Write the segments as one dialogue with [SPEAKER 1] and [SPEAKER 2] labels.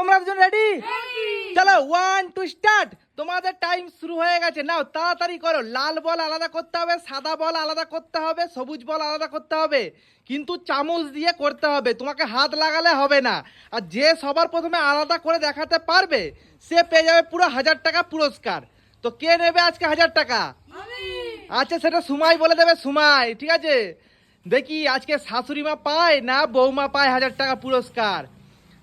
[SPEAKER 1] তোমরা দুজন রেডি চলো ওয়ান টু স্টার্ট তোমাদের টাইম শুরু হয়ে গেছে। নাও তাড়াতাড়ি করো। লাল বল আলাদা করতে হবে সাদা বল আলাদা করতে হবে সবুজ বল আলাদা করতে হবে। কিন্তু চামচ দিয়ে করতে হবে। তোমাকে হাত লাগালে হবে না। আর যে সবার প্রথমে আলাদা করে দেখাতে পারবে সে পেয়ে যাবে পুরো হাজার টাকা পুরস্কার। তো কে নেবে আজকে হাজার টাকা? আচ্ছা সেটা সুমাই বলে দেবে সুমাই ঠিক আছে? দেখি আজকে শাশুড়ি মা পায় না বৌমা পায় হাজার টাকা পুরস্কার?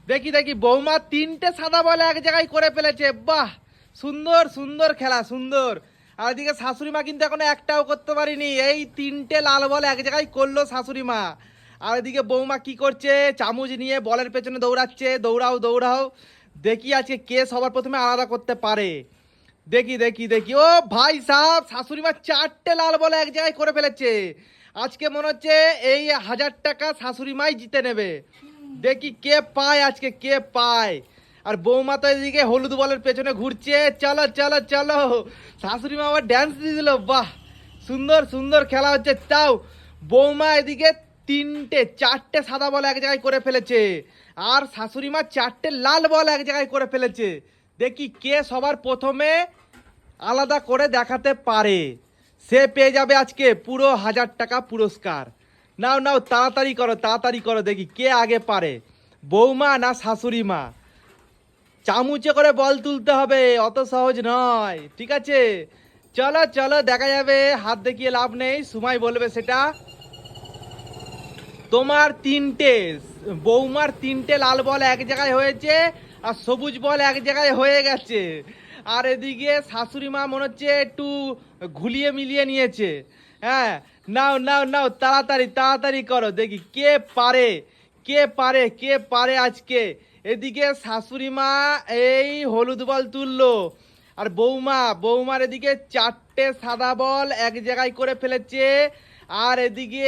[SPEAKER 1] দেখি দেখি, বৌমা তিনটে সাদা বলে এক জায়গায় করে ফেলেছে। বাহ, সুন্দর সুন্দর খেলা, সুন্দর। আর এদিকে শাশুড়ি মা কিন্তু এখনও একটাও করতে পারিনি। এই তিনটে লাল বল এক জায়গায় করল শাশুড়ি মা। আর এদিকে বৌমা কি করছে? চামচ নিয়ে বলের পেছনে দৌড়াচ্ছে। দৌড়াও দৌড়াও। দেখি আজকে কে সবার প্রথমে আলাদা করতে পারে। দেখি দেখি দেখি। ও ভাই সাহেব, শাশুড়ি মা চারটে লাল বলে এক জায়গায় করে ফেলেছে। আজকে মনে হচ্ছে এই হাজার টাকা শাশুড়ি মাই জিতে নেবে। দেখি কে পায় আজকে, কে পায়? আর বৌমা তো এদিকে হলুদ বলের পেছনে ঘুরছে। চলো চলো চলো। শাশুড়ি মা আবার ড্যান্স দিয়ে দিল বাহ! সুন্দর সুন্দর খেলা হচ্ছে। তাও বৌমা এদিকে তিনটে, চারটে সাদা বল এক জায়গায় করে ফেলেছে। আর শাশুড়ি মা চারটে লাল বল এক জায়গায় করে ফেলেছে। দেখি কে সবার প্রথমে আলাদা করে দেখাতে পারে। সে পেয়ে যাবে আজকে পুরো হাজার টাকা পুরস্কার। নাও নাও, তাড়াতাড়ি করো তাড়াতাড়ি করো, দেখি কে আগে পারে। বৌমা না শাশুড়ি মা? চামুচে করে বল তুলতে হবে, অত সহজ নয়, ঠিক আছে? চলো চলো, দেখা যাবে, হাত দেখিয়ে লাভ নেই সময় বলবে সেটা। তোমার তিনটে, বৌমার তিনটে লাল বল এক জায়গায় হয়েছে, আর সবুজ বল এক জায়গায় হয়ে গেছে। আর এদিকে শাশুড়ি মা মনে হচ্ছে একটু ঘুলিয়ে মিলিয়ে নিয়েছে। হ্যাঁ নাও নাও নাও তাড়াতাড়ি তাড়াতাড়ি করো দেখি কে পারে কে পারে কে পারে আজকে। এদিকে শাশুড়ি মা এই হলুদ বল তুললো আর বৌমা বৌমার এদিকে চারটে সাদা বল এক জায়গায় করে ফেলেছে আর এদিকে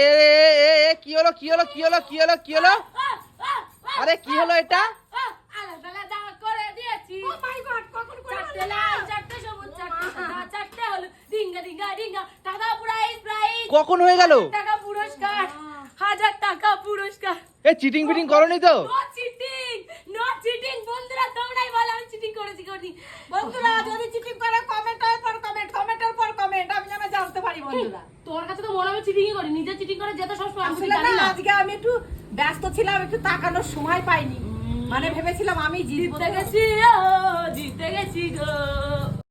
[SPEAKER 1] এ, এ, এ, এ, কি হলো কি হলো কি হলো কি হলো কি হলো? আরে কি হলো এটা?
[SPEAKER 2] আলাদা আলাদা করে দিয়েছি চারটে লাল চারটে সবুজ চারটে সাদা চারটে হলুদ ডিঙ্গা ডিঙ্গা ডিঙ্গা টাকা প্রাইজ প্রাইজ
[SPEAKER 1] কখন হয়ে গেল?
[SPEAKER 2] টাকা পুরস্কার হাজার টাকা পুরস্কার।
[SPEAKER 1] এ চিটিং ফিটিং করনি তো?
[SPEAKER 2] নো চিটিং নো চিটিং বন্ধুরা তোমরাই বলো আমি চিটিং করেছি করি
[SPEAKER 3] বন্ধুরা যদি চিটিং করে কমেন্টের পর কমেন্ট কমেন্টের পর কমেন্ট আমি যেন জানতে পারি বন্ধুরা।
[SPEAKER 2] তোর কাছে তো মনে হবে চিটিংই করি নিজে চিটিং করে যেত সব সময় আমি জানি
[SPEAKER 3] না আজকে আমি একটু ব্যস্ত ছিলাম একটু তাকানোর সময় পাইনি। মানে ভেবেছিলাম আমি জিতবো
[SPEAKER 2] জিতে গেছি ও জিতে গেছি গো।